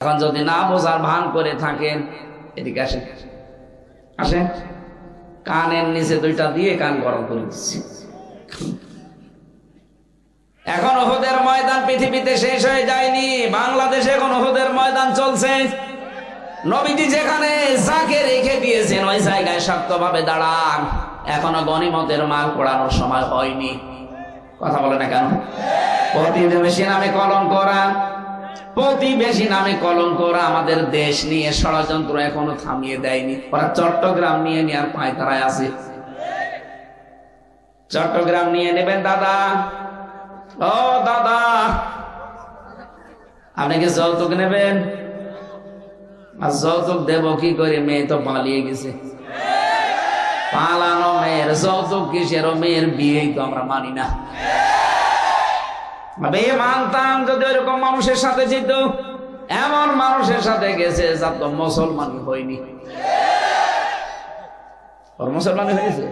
এখন যদি না বোঝার ভান করে থাকেন, এদিকে আসেন। আসেন। কানের নিচে দুইটা দিয়ে কান গরম করে দিচ্ছি। এখন ওহদের ময়দান পৃথিবীতে শেষ হয়ে যায়নি। বাংলাদেশে এখন ওহদের ময়দান চলছে। নবীজি যেখানে যাকে রেখে দিয়েছেন, ওই জায়গায় শক্তভাবে দাঁড়ান। এখনও গনিমতের মাল পড়ানোর সময় হয়নি। কথা বলে না কেন? প্রতিবেশী নামে কলম করা। প্রতিবেশী নামে কলম করা আমাদের দেশ নিয়ে ষড়যন্ত্র এখনও থামিয়ে দেয়নি। ওরা চট্টগ্রাম নিয়ে নেওয়ার পায়তারায় আছে। চট্টগ্রাম নিয়ে নেবেন দাদা। ও দাদা। আপনি কি যৌতুক নেবেন? আর যৌতুক দেব কি করে? মেয়ে তো পালিয়ে গেছে। পালানো মেয়ের, যৌতুক কিসের? মেয়ের বিয়েই তো আমরা মানি না। মানতাম যদি ওইরকম মানুষের সাথে যেত। এমন মানুষের সাথে গেছে যার তো মুসলমানই হয়নি। ওর মুসলমানই হয়েছে?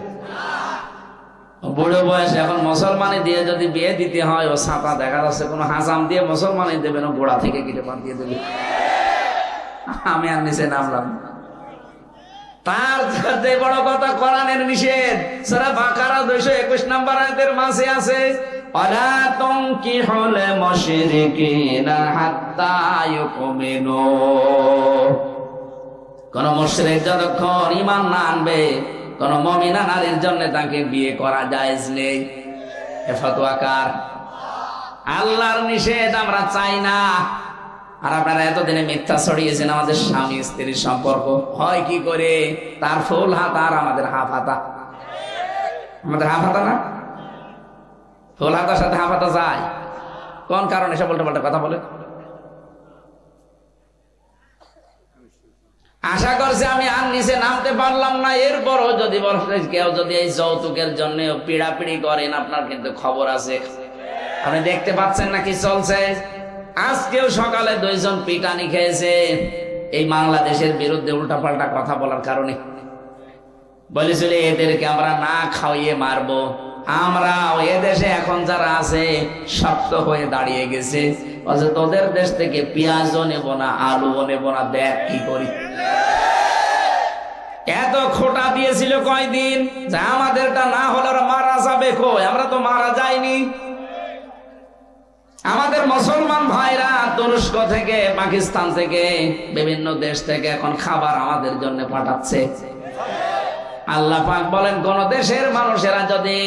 বুড়ো বয়স এখন মুসলমানি দিয়ে যদি বিয়ে দিতে হয়, ও ছাতা দেখা যাচ্ছে, কোনো হাসাম দিয়ে মুসলমানি গোড়া থেকে দিয়ে দেবে। আমি আর নিচে নামলাম তার যে বড় কথা, কোরআনের নিষেধ। সারা বাকারা দুইশো একুশ নম্বর মাঝে আছে তঙ্কি হলে মশরিকিনা হাত্তা ইউমিনু। কোন মুশরিক যতক্ষণ ঈমান না আনবে, কোন মুমিনা নারীর জন্য তাকে বিয়ে করা জায়েজ নেই। এ ফতোয়া কার? আল্লাহর নিষেধ আমরা চাই না। আর আপনারা এতদিনে মিথ্যা ছড়িয়েছেন আমাদের স্বামী স্ত্রীর সম্পর্ক। হয় কি করে? তার ফুল হাতা আর আমাদের হাফ হাতা। আমাদের হাফ হাতা না? হাতার সাথে হাফ যায়। কোন কারণে? সে বলতে পাল্টা কথা বলে। আশা করছি আমি আর নিচে নামতে পারলাম না। এরপরও যদি কেউ যদি এই যৌতুকের জন্য পিড়াপিড়ি করেন, আপনার কিন্তু খবর আছে। আপনি দেখতে পাচ্ছেন না কি চলছে? আজকেও সকালে দুইজন পিটানি খেয়েছে। এই বাংলাদেশের বিরুদ্ধে উল্টাপাল্টা কথা বলার কারণে। বলেছিল, এদেরকে আমরা না খাওয়িয়ে মারবো। আমরা এদেশে এখন যারা আছে, শক্ত হয়ে দাঁড়িয়ে গেছে। বলছে তোদের দেশ থেকে পেঁয়াজও নেব না, আলুও নেব না, দেখ কি করি। এত খোটা দিয়েছিল কয়দিন? যে আমাদেরটা না হলে ওরা মারা যাবে কই? আমরা তো মারা যাইনি। আমাদের মুসলমান ভাইরা তুরস্ক থেকে, পাকিস্তান থেকে, বিভিন্ন দেশ থেকে এখন খাবার আমাদের জন্য পাঠাচ্ছে। আল্লাহ পাক বলেন, কোন দেশের মানুষেরা যদি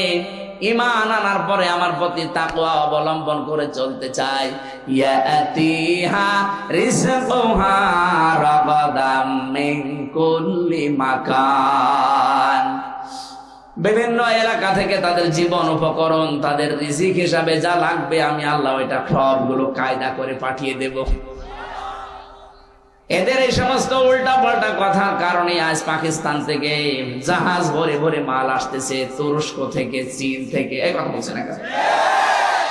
ইমান আনার পরে আমার প্রতি তাকওয়া অবলম্বন করে চলতে মাকান। বিভিন্ন এলাকা থেকে তাদের জীবন উপকরণ, তাদের রিজিক হিসাবে যা লাগবে আমি আল্লাহ এটা সবগুলো কায়দা করে পাঠিয়ে দেব। এদের এই সমস্ত উল্টা পাল্টা কথার কারণে আজ পাকিস্তান থেকে জাহাজ ভরে ভরে মাল আসতেছে, তুরস্ক থেকে, চীন থেকে। এই কথা বলছে না?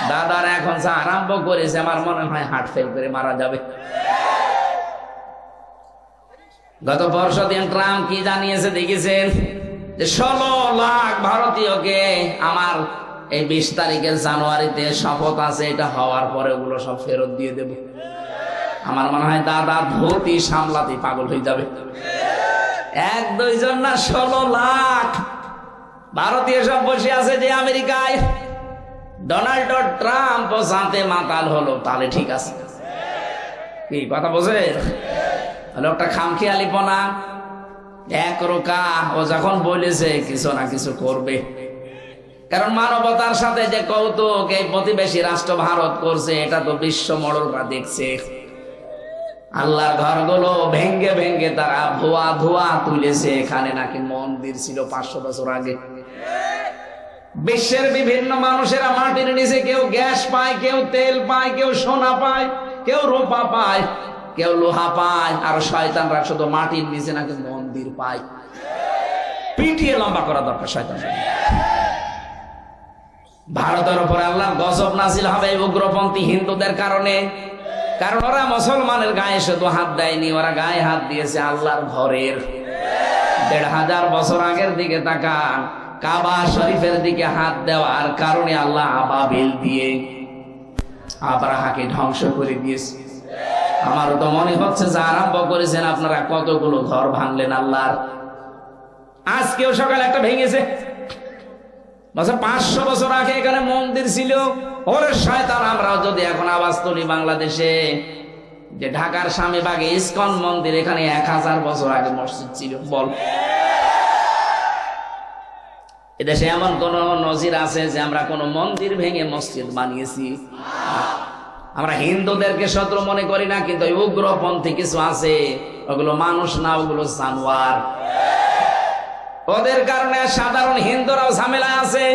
দাদার এখন যা আরম্ভ করেছে, আমার মনে হয় হার্ট ফেল করে মারা যাবে। গত পরশু দিন ট্রাম্প কি জানিয়েছে দেখেছেন? যে ষোলো লাখ ভারতীয়কে আমার এই বিশ তারিখের জানুয়ারিতে শপথ আছে, এটা হওয়ার পরে ওগুলো সব ফেরত দিয়ে দেব। আমার মনে হয় দাদা ধুতি সামলাতে পাগল হয়ে যাবে। এক দুইজন না ষোলো লাখ। ভারতীয় সব বসে আছে যে আমেরিকায়। ডোনাল্ড ট্রাম্প জানতে মাতাল হলো, তাহলে ঠিক আছে। কি, কথা বোঝে? লোকটা খামখেয়ালিপনা এক রোকা, ও যখন বলেছে কিছু না কিছু করবে। কারণ মানবতার সাথে যে কৌতুক এই প্রতিবেশী রাষ্ট্র ভারত করছে, এটা তো বিশ্ব মডলরা দেখছে। আল্লাহর ঘরগুলো ভেঙ্গে ভেঙ্গে তারা ধোয়া ধোয়া তুলেছে। এখানে নাকি মন্দির ছিল পাঁচশো বছর আগে। বিশ্বের বিভিন্ন মানুষেরা মাটির নিচে কেউ গ্যাস পায়, কেউ তেল পায়, কেউ সোনা পায়, কেউ রূপা পায়, কেউ লোহা পায়, আর শয়তানরা শুধু মাটির নিচে নাকি মন্দির পায়। পিটিয়ে লম্বা করা দরকার শয়তান ভারতের উপর আল্লাহ গজব নাজিল হবে উগ্রপন্থী হিন্দুদের কারণে। কারণ ওরা মুসলমানের গায়ে শুধু হাত দেয়নি, ওরা গায়ে হাত দিয়েছে আল্লাহর ঘরের। দেড় হাজার বছর আগের দিকে তাকান, কাবা শরীফের দিকে হাত দেওয়ার কারণে আল্লাহ আবাবিল দিয়ে আবরাহাকে ধ্বংস করে দিয়েছে। আমারও তো মনে হচ্ছে যে আরম্ভ করেছেন আপনারা কতগুলো ঘর ভাঙলেন আল্লাহর। আজকেও সকালে একটা ভেঙেছে। পাঁচশো বছর আগে এখানে মন্দির ছিল। ওরে শয়তান আমরাও যদি এখন আওয়াজ তুলি বাংলাদেশে, যে ঢাকার স্বামীবাগে মন্দির এখানে এক হাজার বছর আগে মসজিদ ছিল, বল। এদেশে এমন কোন নজির আছে যে আমরা কোন মন্দির ভেঙে মসজিদ বানিয়েছি? আমরা হিন্দুদেরকে শত্রু মনে করি না, কিন্তু উগ্রপন্থী কিছু আছে, ওগুলো মানুষ না, ওগুলো জানোয়ার। ওদের কারণে সাধারণ হিন্দুরাও ঝামেলা আছে।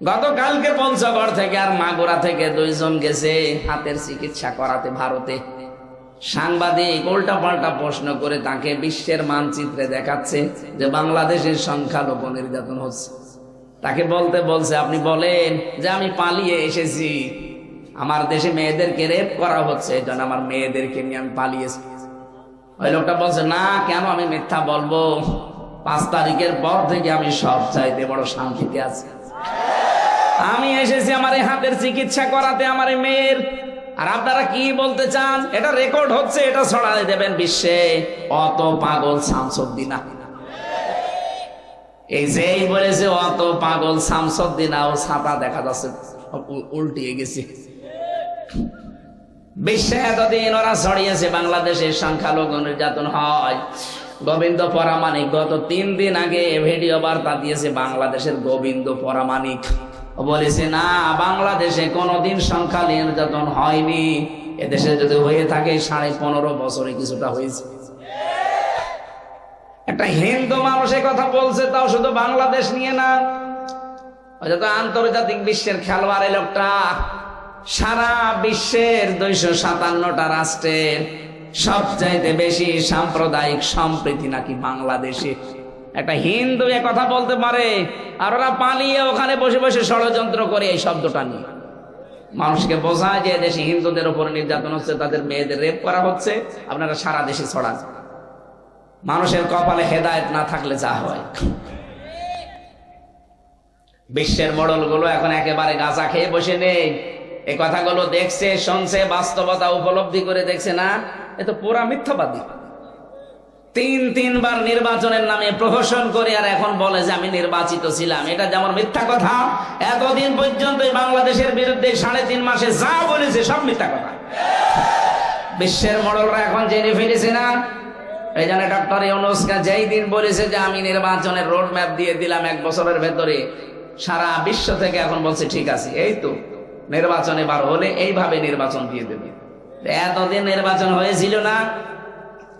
গতকালকে পঞ্চগড় থেকে আর মাগুরা থেকে দুইজন গেছে হাতের চিকিৎসা করাতে ভারতে। সাংবাদিক উল্টা পাল্টা প্রশ্ন করে তাকে বিশ্বের মানচিত্রে দেখাচ্ছে যে বাংলাদেশের সংখ্যা সংখ্যালঘু নির্যাতন হচ্ছে। তাকে বলতে বলছে, আপনি বলেন যে আমি পালিয়ে এসেছি। আমার দেশে মেয়েদেরকে রেপ করা হচ্ছে, এই আমার মেয়েদেরকে নিয়ে আমি পালিয়েছি। ওই লোকটা বলছে, না, কেন আমি মিথ্যা বলব? পাঁচ তারিখের পর থেকে আমি সব চাইতে বড় শান্তিতে আছি। আমি এসেছি আমার হাতের চিকিৎসা করাতে আমার মেয়ের। আর আপনারা কি বলতে চান? এটা রেকর্ড হচ্ছে, এটা ছড়াই দেবেন বিশ্বে। অত পাগল শামসুদ্দিনা এই যেই বলেছে, অত পাগল শামসুদ্দিনা ও ছাতা দেখা যাচ্ছে উল্টিয়ে গেছে। বিশ্বে এতদিন ওরা ছড়িয়েছে, বাংলাদেশের সংখ্যালঘু নির্যাতন হয়। গোবিন্দ পরামানিক গত তিন দিন আগে ভিডিও বার্তা দিয়েছে বাংলাদেশের গোবিন্দ পরামানিক বলেছে, না, বাংলাদেশে কোনোদিন সংখ্যা নির্যাতন হয়নি। এদেশে যদি হয়ে থাকে, সাড়ে পনেরো বছরে কিছুটা হয়েছে। একটা হিন্দু মানুষের কথা বলছে, তাও শুধু বাংলাদেশ নিয়ে না। আন্তর্জাতিক বিশ্বের খেলোয়াড় লোকটা সারা বিশ্বের দুইশো সাতান্নটা রাষ্ট্রের সবচাইতে বেশি সাম্প্রদায়িক সম্প্রীতি নাকি বাংলাদেশে। একটা হিন্দু এ কথা বলতে পারে, আর ওরা পালিয়ে ওখানে বসে বসে ষড়যন্ত্র করে এই শব্দটা নিয়ে। মানুষকে বোঝায় যে দেশে হিন্দুদের উপর নির্যাতন হচ্ছে, তাদের মেয়েদের রেপ করা হচ্ছে, আপনারা সারা দেশে ছড়ান। মানুষের কপালে হেদায়েত না থাকলে যা হয়। বিশ্বের মডলগুলো এখন একেবারে গাঁজা খেয়ে বসে নেই। এই কথাগুলো দেখছে, শুনছে, বাস্তবতা উপলব্ধি করে দেখছে না, এ তো পুরা মিথ্যাবাদী। তিন, তিনবার নির্বাচনের নামে প্রহসন করে আর এখন বলে যে আমি নির্বাচিত ছিলাম। এটা যেমন মিথ্যা কথা, এতদিন পর্যন্ত বাংলাদেশের বিরুদ্ধে সাড়ে তিন মাসে যা বলেছে সব মিথ্যা কথা। বিশ্বের মডলরা এখন জেনে ফেলেছে না। এই জন্য ডক্টর ইউনুসকা যেই দিন বলেছে যে আমি নির্বাচনের রোড ম্যাপ দিয়ে দিলাম এক বছরের ভেতরে, সারা বিশ্ব থেকে এখন বলছে, ঠিক আছে। এই তো। নির্বাচন এবার হলে এইভাবে নির্বাচন দিয়ে দেবে। এতদিন নির্বাচন হয়েছিল না,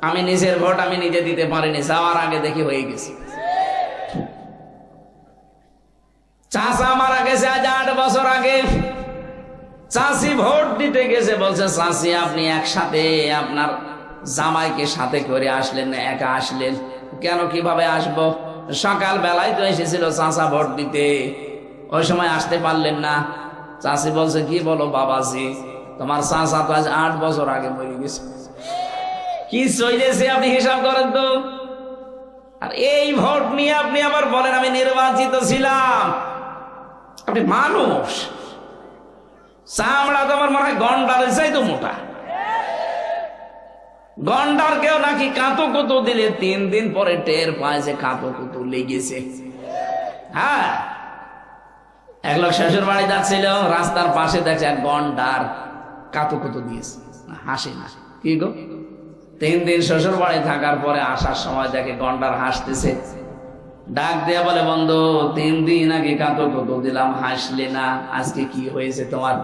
আমি নিজের ভোট আমি নিজে দিতে পারিনি, যাওয়ার আগে দেখি হয়ে গেছে। চাষা মারা গেছে আজ আট বছর আগে। চাষি ভোট দিতে গেছে, বলছে, চাষি, আপনি একসাথে আপনার জামাইকে সাথে করে আসলেন না একা আসলেন। কেন, কীভাবে আসব? সকাল বেলায় তো এসেছিল চাষা ভোট দিতে। ওই সময় আসতে পারলেন না। চাষি বলছে, কি বলো বাবাজি? তোমার চাষা তো আজ আট বছর আগে মরে গেছে। কি চলেছে আপনি হিসাব করেন তো? আর এই ভোট নিয়ে আপনি আবার বলেন, আমি নির্বাচিত ছিলাম। আপনি মানুষ। চামড়া তোমার মনে হয় গন্ডারের চাইতো মোটা। গন্ডার কেউ নাকি কাঁতো কুতো দিলে তিন দিন পরে টের পায় যে কাঁতো কুতো লেগেছে। হ্যাঁ এক লোক শ্বশুর বাড়ি যাচ্ছিল, রাস্তার পাশে দেখছে এক গন্ডার কাঁতো কুতো দিয়েছে। হাসে না। কি গো? তিন দিন শ্বশুর বাড়ি থাকার পরে আসার সময় দেখে গন্ডার হাসতেছে। ডাক দিয়ে বলে, বন্ধু, তিন দিন আগে কাঁতো কুতো দিলাম, হাসলে না। আজকে কি হয়েছে তোমার?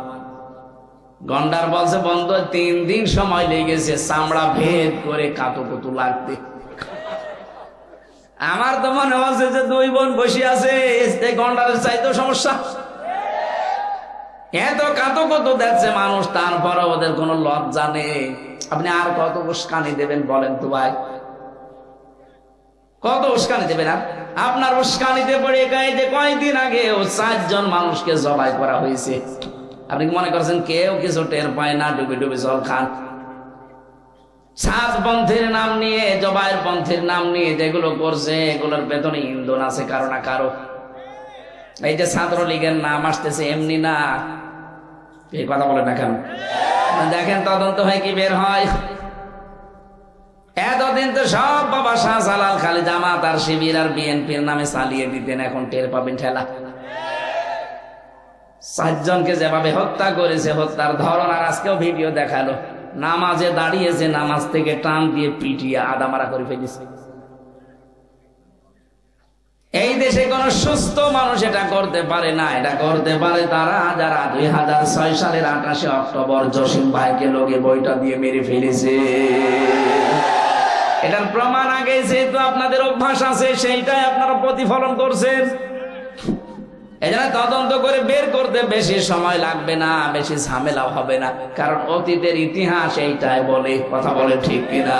গন্ডার বলছে, বন্ধু, তিন দিন সময় লেগেছে, চামড়া ভেদ করে কাতো কুতু লাগতে আমার তো মনে হচ্ছে যে দুই বোন বসে আছে গন্ডারের চাইতো সমস্যা। এত কাতো কত দেখছে মানুষ তারপরে ওদের কোনো লজ্জা নেই। আপনি আর কত উস্কানি দেবেন বলেন তো ভাই? কত উস্কানি দেবেন আর আপনার উস্কানিতে পড়ে গায়ে যে কয়েকদিন আগে ও চারজন মানুষকে জবাই করা হয়েছে। আপনি মনে করছেন কেউ কিছু টের পায় না, ডুবে ডুবে জল খান? সাত পন্থের নাম নিয়ে জবাইয়ের পন্থের নাম নিয়ে যেগুলো করছে, এগুলোর বেতনে ইন্ধন আছে কারও না কারও। এই যে ছাত্রলীগের নাম আসতেছে, এমনি না। এই কথা বলে না কেন? দেখেন তদন্ত হয়ে কি বের হয়? এতদিন তো সব বাবা শাহজালাল খালি জামাত আর শিবির আর বিএনপির নামে চালিয়ে দিতেন, এখন টের পাবেন ঠেলা। সাতজনকে যেভাবে হত্যা করেছে, হত্যার ধরন, আর আজকেও ভিডিও দেখাল। নামাজে দাঁড়িয়েছে, নামাজ থেকে টান দিয়ে পিটিয়ে আদামারা করে ফেলেছে। এই দেশে কোন সুস্থ মানুষ এটা করতে পারে না, এটা করতে পারে তারা, যারা দুই হাজার ছয় সালের আঠাশে অক্টোবর জসিম ভাইকে লোকে বইটা দিয়ে মেরে ফেলেছে। এটার প্রমাণ আগে যেহেতু আপনাদের অভ্যাস আছে, সেইটাই আপনারা প্রতিফলন করছেন। কারণ অতীতের ইতিহাস এইটাই বলে, কথা বলে ঠিক কিনা?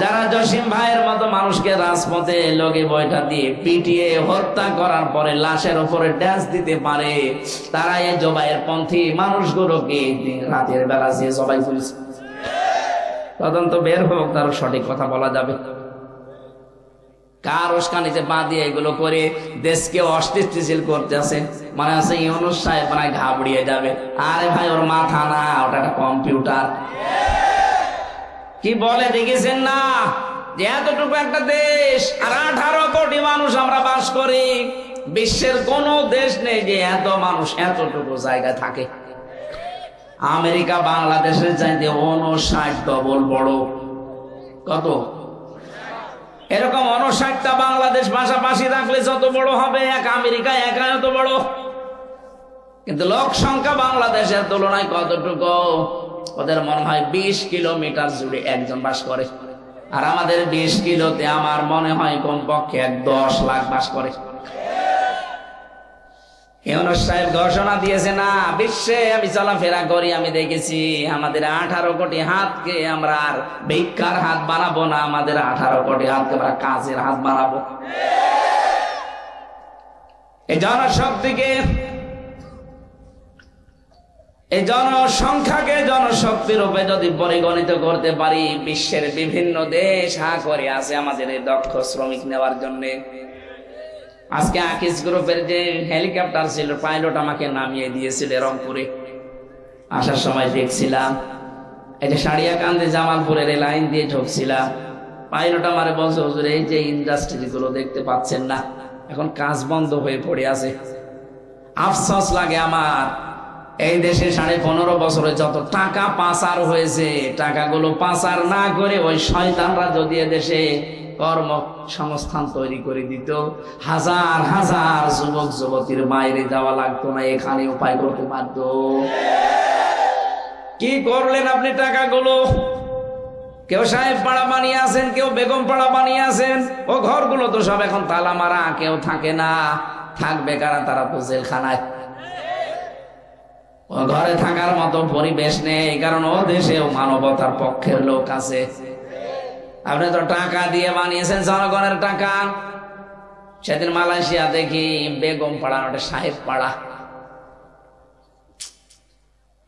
যারা জসিম ভাইয়ের মতো মানুষকে রাজপথে লগে বইটা দিয়ে পিটিয়ে হত্যা করার পরে লাশের উপরে ড্যান্স দিতে পারে, তারা এই জবাইয়ের পন্থী মানুষগুলোকে রাতের বেলা যে জবাই তদন্ত বের হোক, তার সঠিক কথা বলা যাবে। কার উস্কানিতে পা দিয়ে এগুলো করে দেশকে অস্থিতিশীল করতে আছে? মানে আছে ইউনুস সাহেব মানে ঘাবড়িয়ে যাবে। আরে ভাই, ওর মাথা না, ওটা একটা কম্পিউটার। কি বলে দেখেছেন না? যে এতটুকু একটা দেশ, আর আঠারো কোটি মানুষ আমরা বাস করি, বিশ্বের কোন দেশ নেই যে এত মানুষ এতটুকু জায়গায় থাকে। আমেরিকা, বাংলাদেশের চাইতে উনষাট ডবল বড়। কত? এরকম অনষাটটা বাংলাদেশ পাশাপাশি থাকলে যত বড় হবে, এক আমেরিকা, একা এত বড়। কিন্তু লোক সংখ্যা বাংলাদেশের তুলনায় কতটুকু? ওদের মনে হয় বিশ কিলোমিটার জুড়ে একজন বাস করে। আর আমাদের বিশ কিলোতে আমার মনে হয় কমপক্ষে এক দশ লাখ বাস করে। ঘোষণা দিয়েছে, না, বিশ্বে আমি চলাফেরা করি, আমি দেখেছি আমাদের আঠারো কোটি হাতকে আমরা আর ভিক্ষার হাত বানাবো না, আমাদের আঠারো কোটি হাতকে আমরা কাজের হাত বানাবো। এই জনশক্তিকে, এই জনসংখ্যাকে জনশক্তি রূপে যদি পরিগণিত করতে পারি, বিশ্বের বিভিন্ন দেশ হা করে আছে আমাদের এই দক্ষ শ্রমিক নেওয়ার জন্যে। আজকে আকিস গ্রুপের যে হেলিকপ্টার ছিল পাইলট আমাকে নামিয়ে দিয়েছিল রংপুরে। আসার সময় দেখছিলাম, এই যে সারিয়াকান্দি জামালপুরের লাইন দিয়ে ঢুকছিলাম। পাইলট আমারে বলছে, হুজুর, এই যে ইন্ডাস্ট্রি গুলো দেখতে পাচ্ছেন না, এখন কাজ বন্ধ হয়ে পড়ে আছে। আফসোস লাগে আমার, এই দেশে সাড়ে পনেরো বছরে যত টাকা পাচার হয়েছে, টাকাগুলো পাচার না করে ওই শয়তানরা যদি দেশে কর্ম সংস্থান তৈরি করে দিত। হাজার হাজার যুবক, যুবতীর বাইরে যাওয়া লাগতো না, এখানে উপায় করতে পারত। কি করলেন আপনি টাকাগুলো? কেউ সাহেব পাড়া বানিয়ে আছেন, কেউ বেগম পাড়া বানিয়ে আছেন। ও ঘরগুলো তো সব এখন তালা মারা, কেউ থাকে না। থাকবে কারা? তারা তো জেলখানায়। ও ঘরে থাকার মতো পরিবেশ নেই, কারণ ও দেশেও মানবতার পক্ষের লোক আছে। আপনি তো টাকা দিয়ে বানিয়েছেন জনগণের টাকা। সেদিন মালয়েশিয়া দেখি বেগম পাড়া ওটা সাহেব পাড়া।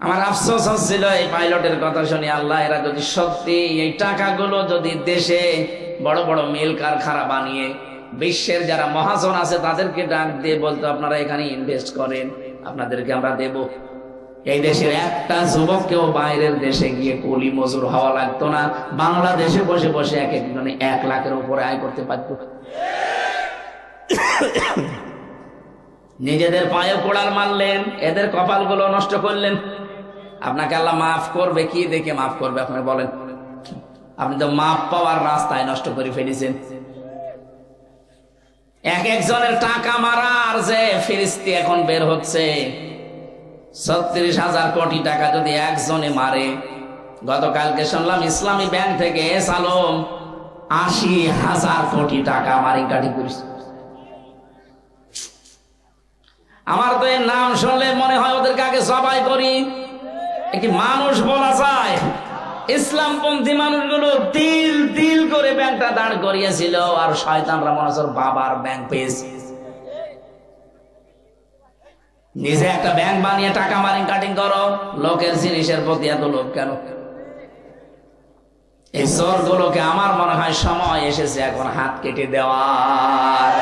আমার আফসোস হচ্ছিল এই পাইলটের কথা শুনি আল্লাহ, এরা যদি সত্যি এই টাকাগুলো যদি দেশে বড় বড় মিল কারখানা বানিয়ে বিশ্বের যারা মহাজন আছে তাদেরকে ডাক দিয়ে বলতো, আপনারা এখানে ইনভেস্ট করেন, আপনাদেরকে আমরা দেব। এই দেশের একটা যুবককেও বাইরের দেশে গিয়ে কলি মজুর হওয়া লাগতো না। বাংলাদেশে বসে বসে এক একজনে এক লাখের উপরে আয় করতে পারত। নিজেদের পায়ে কোড়াল মারলেন, এদের কপালগুলো নষ্ট করলেন। আপনাকে আল্লাহ মাফ করবে, কি দেখে মাফ করবে আপনি বলেন। আপনি তো মাফ পাওয়ার রাস্তায় নষ্ট করে ফেলেছেন। এক একজনের টাকা মারার যে ফিরিস্তি এখন বের হচ্ছে। ছত্রিশ হাজার কোটি টাকা যদি একজনে মারে, গতকালকে শুনলাম ইসলামী ব্যাংক থেকে এস আলম আশি হাজার কোটি টাকা মারি গাড়ি করেছে। আমার তো এর নাম শুনলে মনে হয় ওদেরকে আগে সবাই করি। একটি মানুষ বলা যায়? ইসলামপন্থী মানুষগুলো তিল তিল করে ব্যাংকটা দাঁড় করিয়েছিল আর শয়তানরা মনে বাবার ব্যাংক পেয়েছে। নিজে একটা ব্যাংক বানিয়ে টাকা মারিং কাটিং করো, লোকের জিনিসের প্রতি এত লোক কেন? এই চোর গুলোকে আমার মনে হয় সময় এসেছে এখন হাত কেটে দেওয়ার।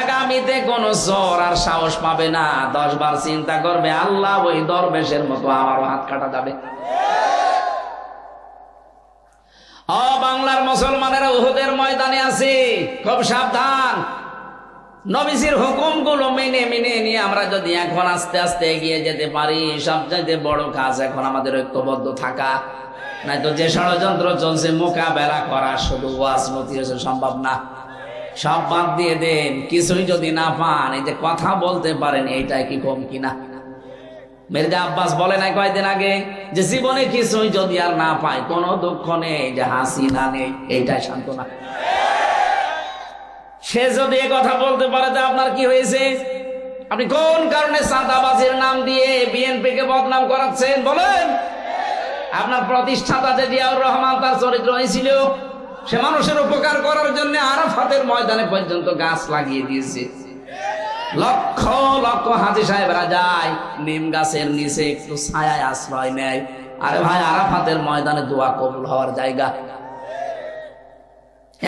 আগামীতে কোন চোর আর সাহস পাবে না দশ বার চিন্তা করবে, আল্লাহ ওই দরবেশের মতো আমারও হাত কাটা যাবে। ও বাংলার মুসলমানেরা উহুদের ময়দানে আছে, খুব সাবধান। নবীজির হুকুমগুলো মেনে মেনে নিয়ে আমরা যদি এখন আস্তে আস্তে এগিয়ে যেতে পারি, সবচাইতে বড় কাজ এখন আমাদের ঐক্যবদ্ধ থাকা। নাই তো যে ষড়যন্ত্র চলছে, মোকাবেলা করা শুধু ওয়াজ নতি সম্ভব না। সব বাদ দিয়ে দেন, কিছুই যদি না পান, এই যে কথা বলতে পারেন, এইটাই কি কম কিনা? মির্জা আব্বাস বলে নাই কয়েকদিন আগে যে জীবনে কিছুই যদি আর না পায়, কোনো দুঃখ নেই, যে হাসি না নেই, এইটাই সান্ত্বনা। সে যদি কথা বলতে পারে যে আপনার কি হয়েছে? আপনি কোন কারণে চাঁদাবাজির নাম দিয়ে বিএনপি কে বদনাম করাচ্ছেন? বলেন। আপনার প্রতিষ্ঠাতা যে জিয়াউর রহমান তার চরিত্র হয়েছিল, সে মানুষের উপকার করার জন্য আরাফাতের ময়দানে পর্যন্ত গাছ লাগিয়ে দিয়েছে। লক্ষ লক্ষ হাজি সাহেবরা যায়, নিম গাছের নিচে একটু ছায়ায় আশ্রয় নেয়। আরে ভাই, আরাফাতের ময়দানে দোয়া কবুল হওয়ার জায়গা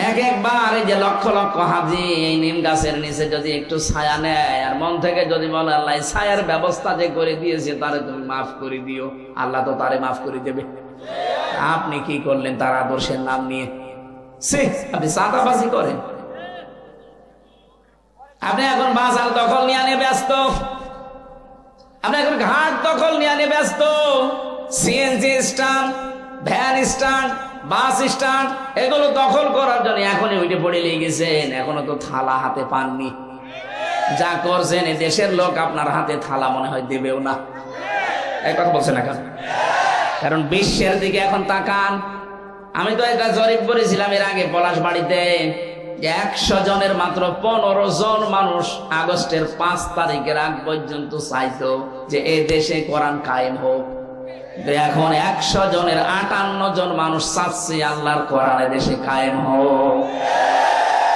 এক একবার এই যে লক্ষ লক্ষ হাজি এই নিম গাছের নিচে যদি একটু ছায়া নেয়, আর মন থেকে যদি বলে, আল্লাহ ছায়ার ব্যবস্থা যে করে দিয়েছে, তারে তুমি মাফ করে দিও। আল্লাহ তো তারে মাফ করে দেবে। আপনি কি করলেন তার আদর্শের নাম নিয়ে? সে আপনি চাঁদাবাজি করেন। আপনি এখন বাজার দখল নিয়ে আনে ব্যস্ত। আপনি এখন ঘাট দখল নিয়ে আনে ব্যস্ত। C N G stand, van stand bus stand, এগুলো দখল করার জন্য এখনই উঠে পড়ে লেগেছেন। গেছেন এখনও তো থালা হাতে পাননি। যা করছেন দেশের লোক আপনার হাতে থালা মনে হয় দেবেও না। এই কথা বলছেন না কেন কারণ বিশ্বের দিকে এখন তাকান। আমি তো একটা জরিপ করেছিলাম এর আগে পলাশ বাড়িতে একশো জনের মাত্র পনেরো জন মানুষ আগস্টের পাঁচ তারিখের আগ পর্যন্ত চাইতো যে এ দেশে কোরআন কায়েম হোক। এখন একশো জনের আটান্ন জন মানুষ চাচ্ছে আল্লাহর কোরআনে দেশে কায়েম হোক।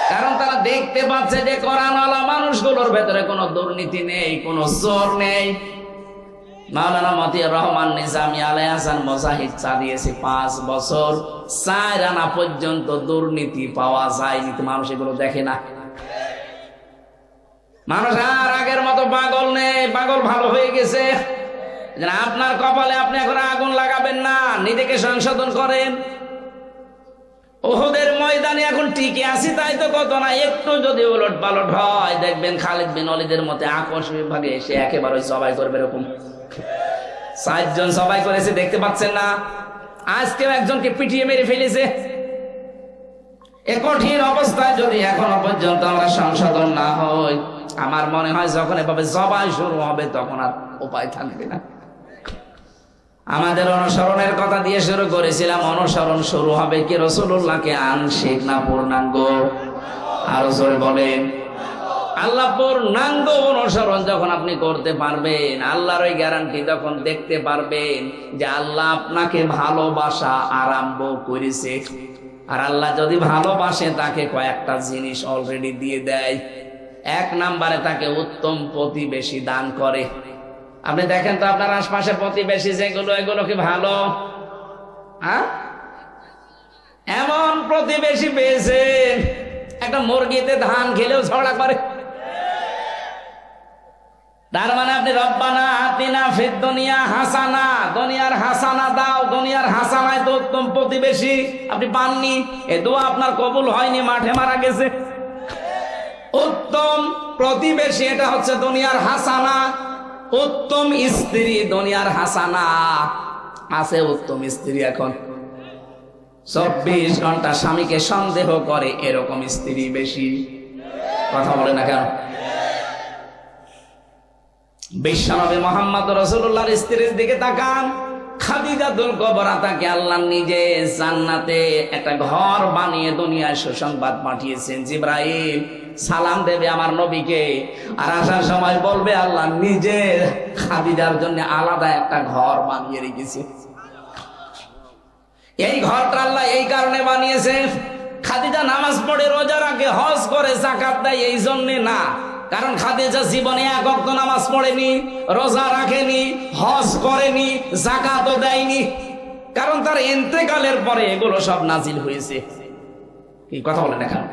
কারণ তারা দেখতে পাচ্ছে যে কোরআনওয়ালা মানুষগুলোর ভেতরে কোনো দুর্নীতি নেই, কোনো জোর নেই। মানুষ এগুলো দেখে না। মানুষ আর আগের মতো পাগল নেই, পাগল ভালো হয়ে গেছে। আপনার কপালে আপনি এখন আগুন লাগাবেন না, নিজেকে সংশোধন করেন। ওহদের ময়দানে এখন টিকে আছি, তাই তো কত না, একটু যদি উলট পালট হয়, দেখবেন খালিদ বিন অলিদের মতে আকর্ষ বিভাগে এসে একেবারে সবাই করবে এরকম। চারজন সবাই করেছে, দেখতে পাচ্ছেন না। আজকেও একজনকে পিটিয়ে মেরে ফেলেছে। এ কঠিন অবস্থায় যদি এখনও পর্যন্ত আমরা সংশোধন না হই, আমার মনে হয় যখন এভাবে জবাই শুরু হবে, তখন আর উপায় থাকবে না। আমাদের অনুসরণের কথা দিয়ে শুরু করেছিলাম। অনুসরণ শুরু হবে কি রসুল্লাহকে আংশিক না পূর্ণাঙ্গ? আরও বলেন। আল্লাহ পূর্ণাঙ্গ অনুসরণ যখন আপনি করতে পারবেন, আল্লাহর ওই গ্যারান্টি তখন দেখতে পারবেন যে আল্লাহ আপনাকে ভালোবাসা আরম্ভ করেছে। আর আল্লাহ যদি ভালোবাসে, তাকে কয়েকটা জিনিস অলরেডি দিয়ে দেয়। এক নাম্বারে তাকে উত্তম প্রতিবেশী দান করে। আপনি দেখেন তো আপনার আশপাশে প্রতিবেশী যেগুলো, এগুলো কি ভালো? হ্যাঁ এমন প্রতিবেশী পেয়েছে, একটা মুরগিতে ধান খেলেও ঝগড়া করে। তার মানে আপনি রব্বানা আতিনা ফির দুনিয়া হাসানা, দুনিয়ার হাসানা দাও, দুনিয়ার হাসানায় তো উত্তম প্রতিবেশী আপনি পাননি। এ দোয়া আপনার কবুল হয়নি, মাঠে মারা গেছে। উত্তম প্রতিবেশী এটা হচ্ছে দুনিয়ার হাসানা। উত্তম স্ত্রী দুনিয়ার হাসানা। আছে উত্তম স্ত্রী এখন। চব্বিশ ঘণ্টা স্বামীকে সন্দেহ করে এরকম স্ত্রী বেশি। কথা বলে না কেন? বিশ্বনবী মোহাম্মদ রসুল্লাহর স্ত্রীর দিকে তাকান। খাদিজাতুল কবরা তাকে আল্লাহ নিজে জান্নাতে একটা ঘর বানিয়ে দুনিয়ায় সুসংবাদ পাঠিয়েছেন। জিব্রাইল সালাম দেবে আমার নবীকে। আর আসার সময় বলবে, আল্লাহ নিজে খাদিজার জন্য আলাদা একটা ঘর বানিয়ে রেখেছে। এই ঘরটা আল্লাহ এই কারণে বানিয়েছে। খাদিজা নামাজ পড়ে, রোজা রাখে, হজ করে জাকাত দেয়, এই জন্যে না। কারণ খাদিজা জীবনে এক অক্ত নামাজ পড়েনি, রোজা রাখেনি, হজ করেনি জাকাতও দেয়নি। কারণ তার এন্তেকালের পরে এগুলো সব নাজিল হয়েছে। কি কথা বলেন এখন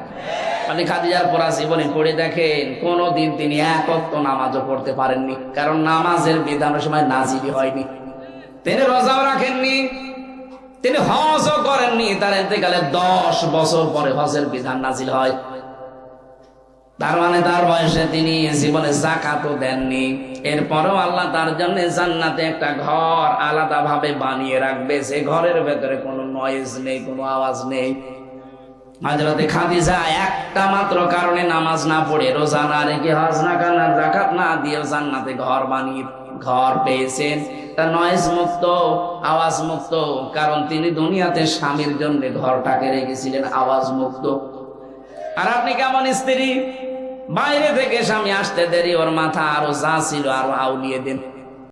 আপনি খাদিজার পড়া জীবনে পড়ে দেখেন, কোনদিন তিনি এক অক্ত নামাজও পড়তে পারেননি, কারণ নামাজের বিধানের সময় নাজিবি হয়নি। তিনি রোজাও রাখেননি, তিনি হজও করেননি, তার এতেকালে দশ বছর পরে হজের বিধান নাজিল হয়। তার মানে তার বয়সে তিনি জীবনে জাকাতও দেননি। এরপরেও আল্লাহ তার জন্য জান্নাতে একটা ঘর আলাদা ভাবে বানিয়ে রাখবে, সে ঘরের ভেতরে কোনো নয়েজ নেই, কোনো আওয়াজ নেই। হাজরতে খাদিজা একটা মাত্র কারণে নামাজ না পড়ে, রোজা না রেখে হজ না কানা জাকাত না দিয়ে জান্নাতে ঘর বানিয়ে ঘর পেয়েছেন। তা নয়েজ মুক্ত, আওয়াজ মুক্ত, কারণ তিনি দুনিয়াতে স্বামীর জন্য ঘরটাকে রেখেছিলেন আওয়াজ মুক্ত। আর আপনি কেমন স্ত্রী? বাইরে থেকে স্বামী আসতে দেরি, ওর মাথা আরও যা ছিল আরও আউলিয়ে দেন।